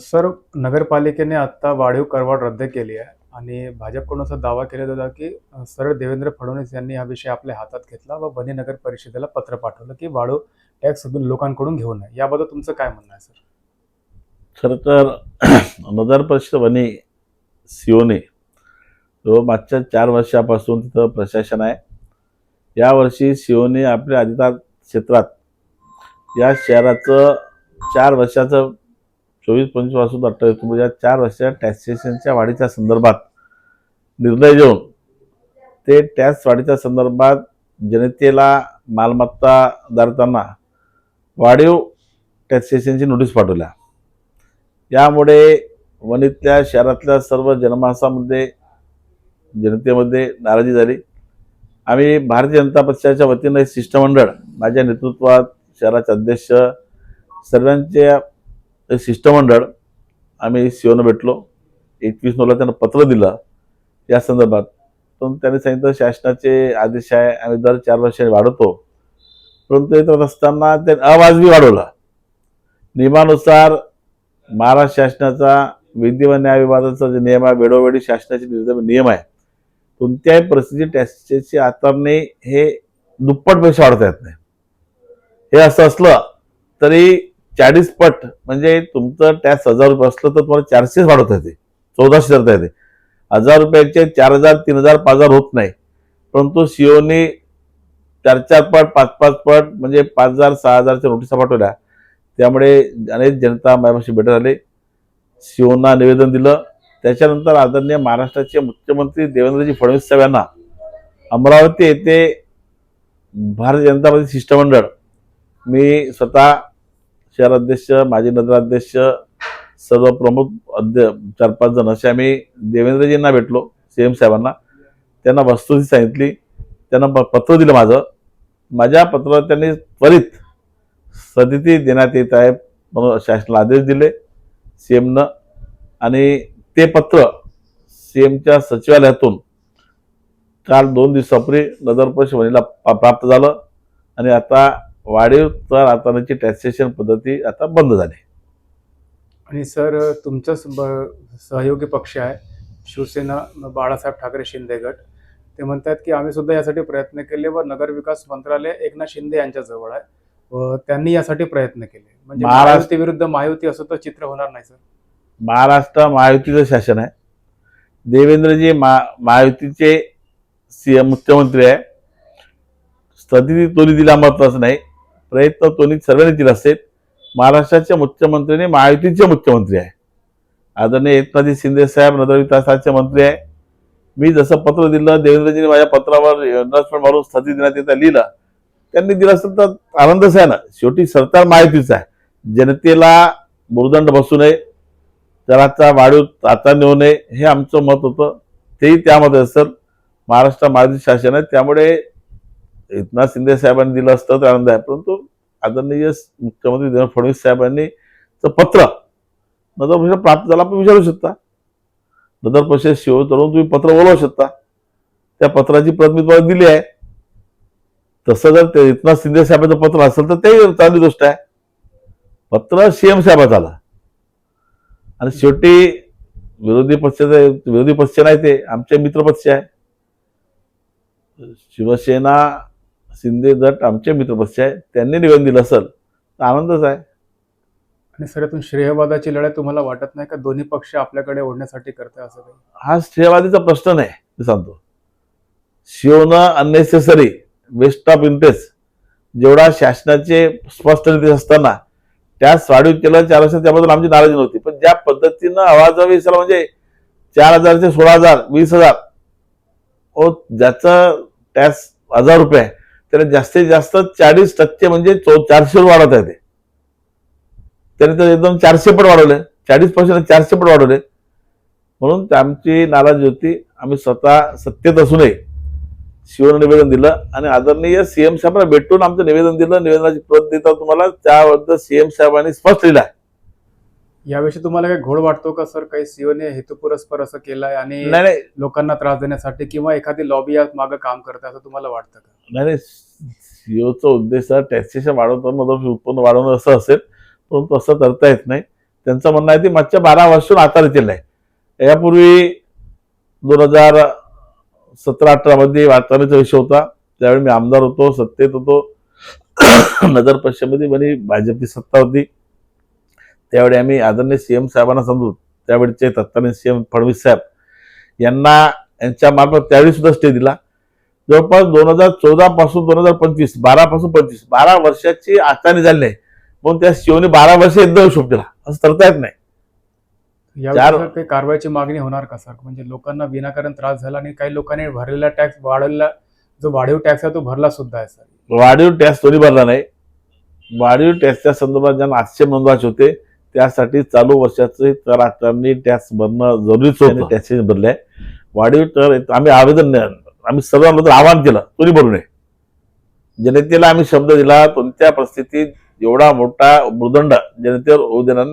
Sir नगरपालिकेने आता वाढीव करवाढ रद्द केली आहे आणि भाजपकडून असा दावा केला होता की सर सरळ देवेंद्र फडणवीस यांनी हा विषय आपल्या हातात घेतला व बनी नगर परिषदेला पत्र पाठवलं की वाढीव टॅक्स लोकांकडून घेऊ नये. याबद्दल तुमचं काय म्हणणं आहे सर? खरं तर नगर परिषद वनी सिओने जो मागच्या चार वर्षापासून तिथं प्रशासन आहे. यावर्षी सिओने आपल्या अधिकार क्षेत्रात या शहराचं चार वर्षाचं चोवीस पंचवीसपासून अठ्ठावीस म्हणजे या चार वर्षाच्या टॅक्सेशनच्या वाढीच्या संदर्भात निर्णय घेऊन ते टॅक्स वाढीच्या संदर्भात जनतेला मालमत्ता धारताना वाढीव टॅक्सेशनची नोटीस पाठवल्या. यामुळे वणीतल्या शहरातल्या सर्व जनमानसामध्ये जनतेमध्ये नाराजी झाली. आम्ही भारतीय जनता पक्षाच्या वतीनं शिष्टमंडळ माझ्या नेतृत्वात शहराचे अध्यक्ष सर्वांच्या ते शिष्टमंडळ आम्ही सीओनं भेटलो. एकवीस नऊला त्यांना पत्र दिलं या संदर्भात. पण त्यांनी सांगितलं शासनाचे आदेश आहे आम्ही दर चार वर्षाने वाढवतो परंतु येत असताना त्याने अवाजवी वाढवला. नियमानुसार महाराष्ट्र शासनाचा विधी व न्याय विभागाचा जे नियम आहे वेळोवेळी शासनाचे नियम आहे. कोणत्याही परिस्थितीत टॅक्सेसची आकारणी हे दुप्पट पैसे वाढता येत नाही. हे असं असलं तरी चाळीस पट म्हणजे तुमचं टॅक्स हजार रुपये असलं तर तुम्हाला चारशेच वाढवता येते. चौदाशे धरता येते. हजार रुपयाचे चार हजार तीन हजार पाच हजार होत नाही. परंतु सीओने चार चार पट पाच पाच पट म्हणजे पाच हजार सहा हजारच्या नोटिसा पाठवल्या. त्यामुळे अनेक जनता माझ्यापाशी भेटत आले सीओना निवेदन दिलं. त्याच्यानंतर आदरणीय महाराष्ट्राचे मुख्यमंत्री देवेंद्रजी फडणवीस साहेब यांना अमरावती येथे भारतीय जनता पार्टी शिष्टमंडळ मी स्वतः शहराध्यक्ष माजी नगराध्यक्ष सर्व प्रमुख अध्य चार पाच जण असे आम्ही देवेंद्रजींना भेटलो सी एम साहेबांना. त्यांना वस्तुस्थिती सांगितली. त्यांना पत्र दिलं माझं. माझ्या पत्रावर त्यांनी त्वरित सदिती देण्यात येत आहे म्हणून शासनाला आदेश दिले. सी एमनं आणि ते पत्र सी एमच्या सचिवालयातून काल दोन दिवसापूर्वी नगर परिषद वणीला प्राप्त झालं. आणि आता वाढीव तर आताची टॅक्सेशन पद्धती आता बंद झाली. आणि सर तुमचाच सहयोगी पक्ष आहे शिवसेना बाळासाहेब ठाकरे शिंदे गट. ते म्हणतात की आम्ही सुद्धा यासाठी प्रयत्न केले व नगर विकास मंत्रालय एकनाथ शिंदे यांच्या जवळ आहे. व त्यांनी यासाठी प्रयत्न केले. म्हणजे महाराष्ट्र- विरुद्ध महायुती असं तर चित्र होणार नाही सर. महाराष्ट्र महायुतीचं शासन आहे. देवेंद्रजी मा महायुतीचे सी एम मुख्यमंत्री आहे. स्थगिती तोली दिला महत्वाचं नाही. प्रयत्न दोन्ही सर्वांनी दिला असेल. महाराष्ट्राच्या मुख्यमंत्र्यांनी महायुतीचे मुख्यमंत्री आहे. आदरणीय एकनाथजी शिंदे साहेब नगर विकासाचे मंत्री आहे. मी जसं पत्र दिलं देवेंद्रजीने माझ्या पत्रावर इन्व्हेस्टमेंट मारून स्थगित देण्यात येतं लिहिलं. त्यांनी दिलं असेल तर आनंदच आहे ना शेवटी सरकार महायुतीचं आहे. जनतेला बुरदंड बसू नये. त्याचा वाढीव आता नेऊ नये. हे आमचं मत होतं. तेही त्यामध्ये असेल. महाराष्ट्र महायुती शासन आहे. त्यामुळे एकनाथ शिंदे साहेबांनी दिलं असतं तर आनंद आहे. परंतु आदरणीय मुख्यमंत्री देवेंद्र फडणवीस साहेबांनी चं पत्र नगर परिषद प्राप्त झाला आपण विचारू शकता. नगर परिषद शिव करून तुम्ही पत्र बोलवू शकता. त्या पत्राची प्रत मी तुम्हाला दिली आहे. तसं जर ते एकनाथ शिंदे साहेबांचं पत्र असेल तर ते चांगली गोष्ट आहे. पत्र सीएम साहेबाचं आलं आणि शेवटी विरोधी पक्षाचे विरोधी पक्ष नाही ते आमचे मित्रपक्ष आहे. शिवसेना शिंदे गट आमचे मित्र पक्ष आहे त्यांनी निवेदन दिलं असेल तर आनंदच आहे. आणि सर यातून श्रेयवादाची लढाई तुम्हाला वाटत नाही का? दोन्ही पक्ष आपल्याकडे ओढण्यासाठी करताय असं काही? हा श्रेयवादीचा प्रश्न नाही मी सांगतो. शिवनं अननेसेसरी वेस्ट ऑफ इंटरेस्ट जेवढा शासनाचे स्पष्ट निर्देश असताना त्या वाढीव केलं चार वर्षात त्याबद्दल आमची नाराजी नव्हती. पण ज्या पद्धतीनं आवाजावी सर म्हणजे चार हजारचे सोळा हजार वीस हजार ज्याचं टॅक्स हजार रुपये आहे त्याला जास्तीत जास्त चाळीस टक्के म्हणजे चौ चारशे वाढत वाढवता येते. त्याने तर एकदम चारशे पट वाढवले. चाळीस पर्सेंट चारशे पट वाढवले. म्हणून आमची नाराजी होती. आम्ही स्वतः सत्तेत असूनही शिवनं निवेदन दिलं आणि आदरणीय सीएम साहेबांना भेटून आमचं निवेदन दिलं. निवेदनाची प्रत देता तुम्हाला. त्याबद्दल सीएम साहेबांनी स्पष्ट लिहिलं आहे. याविषयी तुम्हाला काही घोळ वाटतो का सर? काही सीओने हेतुपुरस्पर असं केलंय आणि नाही नाही. लोकांना त्रास देण्यासाठी किंवा एखादी लॉबी या मागं काम करते असं तुम्हाला वाटतं का? नाही नाही. सीओचा उद्देश टॅक्सेशन वाढवताना उत्पन्न वाढवणं असं असेल परंतु असं करता येत नाही. त्यांचं म्हणणं आहे ती मागच्या बारा वर्षून आता येतील आहे यापूर्वी दोन हजार सतरा अठरा मध्ये वातावरणाचा विषय होता. त्यावेळी मी आमदार होतो सत्तेत होतो. नगर परिषदेमध्ये बरी भाजपची सत्ता होती. त्यावेळी आम्ही आदरणीय सीएम साहेबांना समजू त्यावेळीचे तत्कालीन सीएम फडणवीस साहेब यांना यांच्या मार्फत त्यावेळी सुद्धा स्टे दिला. जवळपास दोन हजार चौदा पासून दोन हजार पंचवीस बारा पासून पंचवीस बारा वर्षाची आचारणी झाली आहे पण त्या शिवने बारा वर्ष एकदम शोभ दिला. असं करता येत नाही. काही कारवाईची मागणी होणार का सर? म्हणजे लोकांना विनाकारण त्रास झाला आणि काही लोकांनी भरलेला टॅक्स वाढवलेला जो वाढीव टॅक्स आहे तो भरला सुद्धा आहे सर? वाढीव टॅक्स कोणी भरला नाही. वाढीव टॅक्सच्या संदर्भात ज्यांना आक्षेप नोंदवायचे होते त्यासाठी चालू वर्षाचे कर आकारणी टॅक्स भरणं जरुरीच होतं. टॅक्सेस भरले वाढीव तर आम्ही आवेदन नाही- आम्ही सर्वांबद्दल आवाहन केलं कोणी भरू नये. जनतेला आम्ही शब्द दिला कोणत्या परिस्थितीत एवढा मोठा मृदंड जनतेवर होऊ देणार